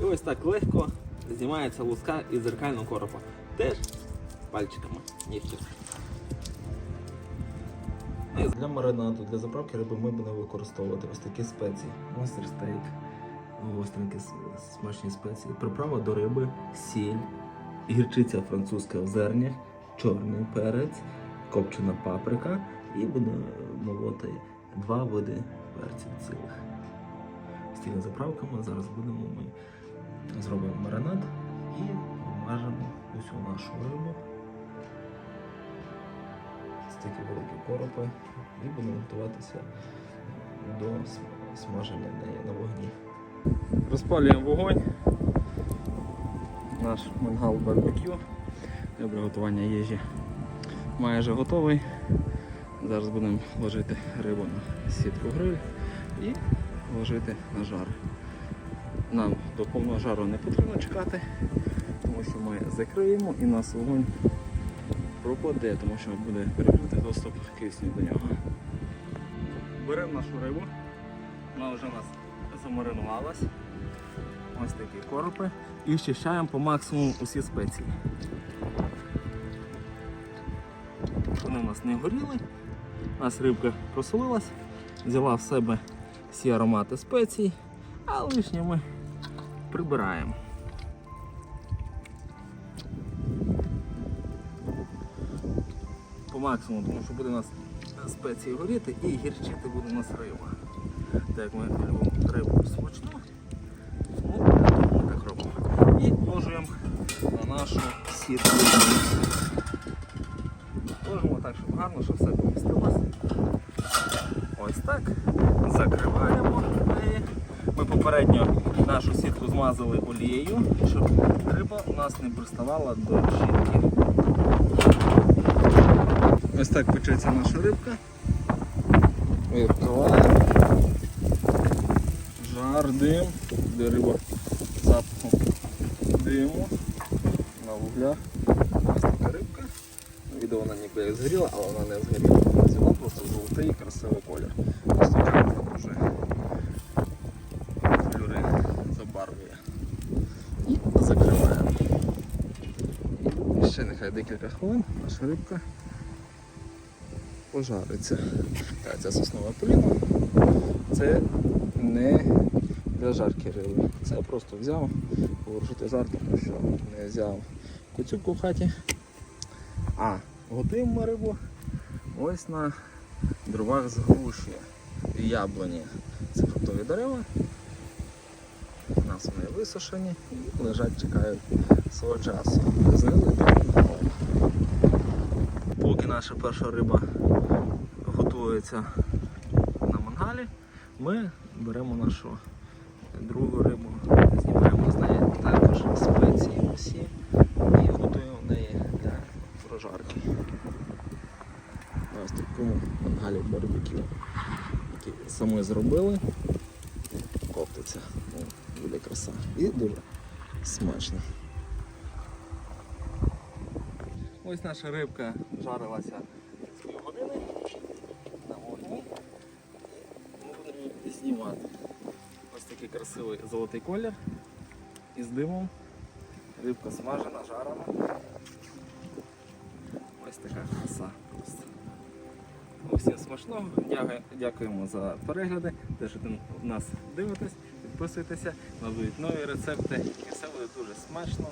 І ось так легко знімається луска із зеркального коропа. Теж пальчиками нігтів. Для маринаду, для заправки риби ми будемо використовувати ось такі спеції. Монстер стейк, с- смачні спеції, приправа до риби, сіль, гірчиця французька в зернях, чорний перець, копчена паприка і буде молоти два види перців цілих. З цими заправками зараз будемо ми зробимо маринад і обмажемо усю нашу рибу. Ось такі великі коропи і будемо готуватися до смаження неї на вогні. Розпалюємо вогонь. Наш мангал барбекю для приготування їжі майже готовий. Зараз будемо ложити рибу на сітку гриль і ложити на жар. Нам до повного жару не потрібно чекати, тому що ми закриємо і нас вогонь пропаде, тому що буде перекритий доступ кисню до нього. Беремо нашу рибу, вона вже у нас замаринувалась. Ось такі коропи. І щищаємо по максимуму усі спеції. Вони у нас не горіли. У нас рибка просолилась, взяла в себе всі аромати спецій, а лишнє ми прибираємо. По максимуму, тому що буде у нас спеції горіти і гірчити буде у нас риба. Так ми любимо рибу смачну, ну, ми так робимо. І ложуємо на нашу сітку. Ложимо так, щоб гарно, щоб все помістилось. Ось так. Закриваємо попередньо нашу сітку змазали олією, щоб риба у нас не приставала до щітки. Ось так печеться наша рибка. Відкриваємо. Жар, дим, де риба запахом диму на вуглях. Ось така рибка. Відео вона ніби згоріла, але вона не згоріла. Взяла просто золотий красивий колір. Ось така вже кольори забарвлює. І закриваємо. І ще нехай декілька хвилин наша рибка пожариться. Так, це соснова поліна. Це не для жарки риби. Це я просто взяв повершити жар, тому що не взяв коцюбку в хаті. А, готуємо рибу ось на дровах з груші яблуні. Це фруктові дерева. У нас вони висушені і лежать, чекають свого часу. Поки наша перша риба готується на мангалі, ми беремо нашу другу рибу, знімаємо з неї також спеції усі і готуємо неї для прожарки. Ось такому мангалі барбекю, який самі зробили. Коптиться. Буде краса. І дуже смачно. Ось наша рибка жарилася з півгодини на вогні. Ми будемо знімати. Ось такий красивий золотий колір із димом. Рибка смажена, жарена. Ось така краса просто. Усім смачного. Дякуємо за перегляди. Те, що нас дивитесь, підписуйтеся, будуть нові рецепти і все буде дуже смачно,